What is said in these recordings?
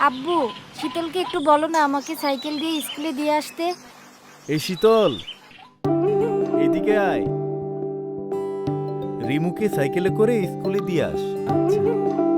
আব্বু শীতলকে একটু বলো না আমাকে সাইকেল দিয়ে স্কুলে দিয়ে আসতে। এই শীতল এদিকে আয়। রিমুকে সাইকেলে করে স্কুলে দিয়ে আস। খালি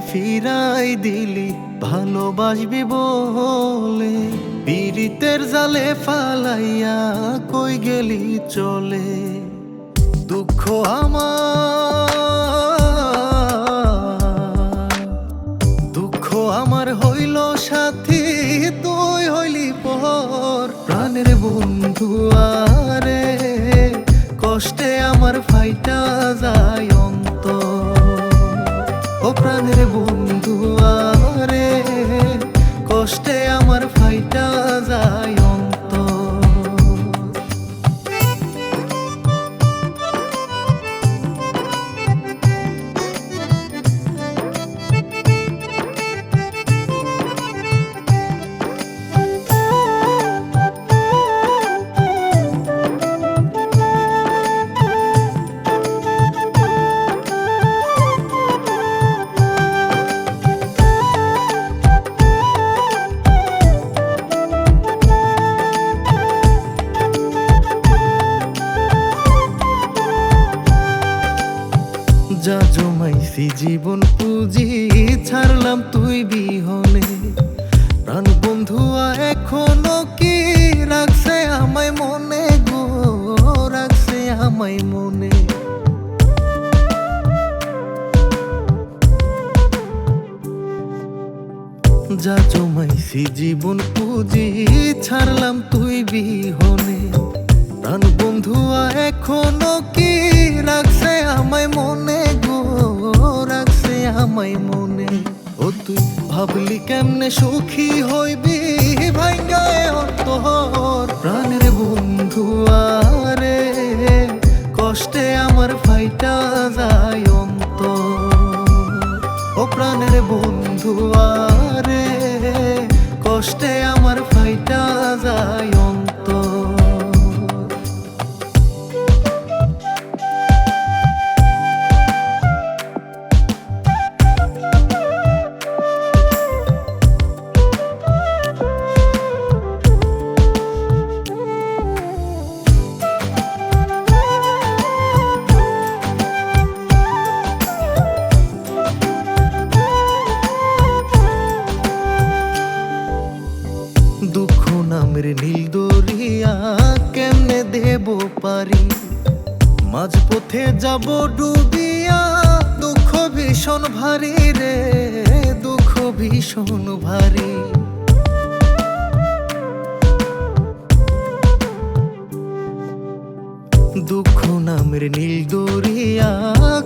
ফিরাই দিলি ভালোবাসবি বলে। পীড়িতের জালে ফালাইয়া কই গেলি চলে। দুঃখ আমার জমাইছি জীবন পুঁজি ছাড়লাম তুই বিহনে। প্রাণ বন্ধুয়া এখনও কি রাখছে আমায় মনে গো? রাখছে আমায় মনে। যা জমাইছি জীবন পুঁজি ছাড়লাম তুই বিহনে। প্রাণ বন্ধুয়া এখনও কি ভাবলি কেমনে সুখী হইবি? ভাঙ্গায় অন্তর প্রাণের বন্ধু আরে। কষ্টে আমার ফাইটা যায় অন্ত ও প্রাণের বন্ধু আরে। কষ্টে আমার ফাইটা যায় নামের নীল দরিয়া কেমনে দেব পারি? মাঝ যাব ডুবিয়া, দুঃখ ভীষণ ভারী রে, দুঃখ ভীষণ ভারী। দুঃখ নামের নীল দরিয়া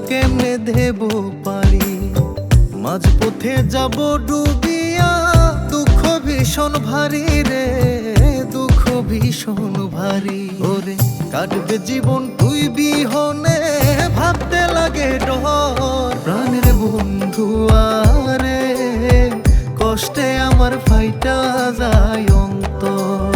কেমনে দেব পারি? মাঝ পথে যাব ডুবিয়া, দুঃখ ভীষণ ভারী রে ভীষণ ভারী। ওরে, কাটবে জীবন তুই বিহনে, ভাবতে লাগে ডর। প্রাণের বন্ধু আরে, কষ্টে আমার ফাইটা যায় অন্তর।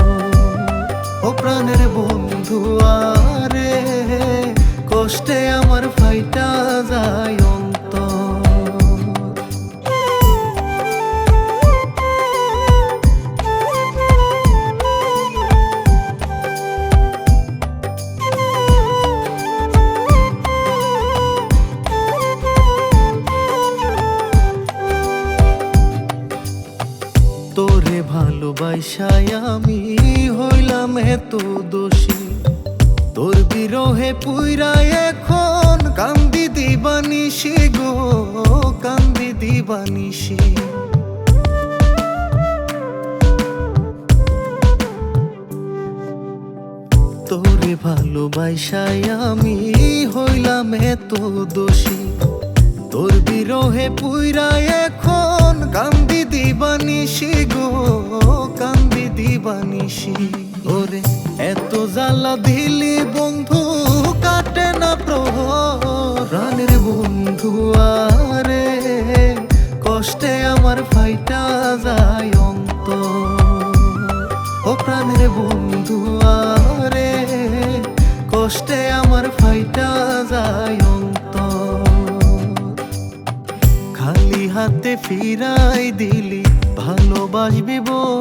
তোরে ভালোবাসায় আমি হইলাম এত দোষী। তোর বিরহে পুইরা এখন কান্দি দিবানিসি গো, কান্দি দিবানিসি তোরে ভালোবাসায় আমি হইলাম এত দোষী। তোর বিরহে পুইরা এখন দিবানিসি গো, কান্দি দিবানিসি ওরে, এত জ্বালা দিলি বন্ধু, কাটে না প্রহর। প্রাণের বন্ধু আরে, কষ্টে আমার ফাইটা যায় অন্ত ও প্রাণের বন্ধু আরে, কষ্টে আমার ফাইটা যায় অন্তর। খালি হাতে ফিরাই দিলি ভালোবাসবি বলে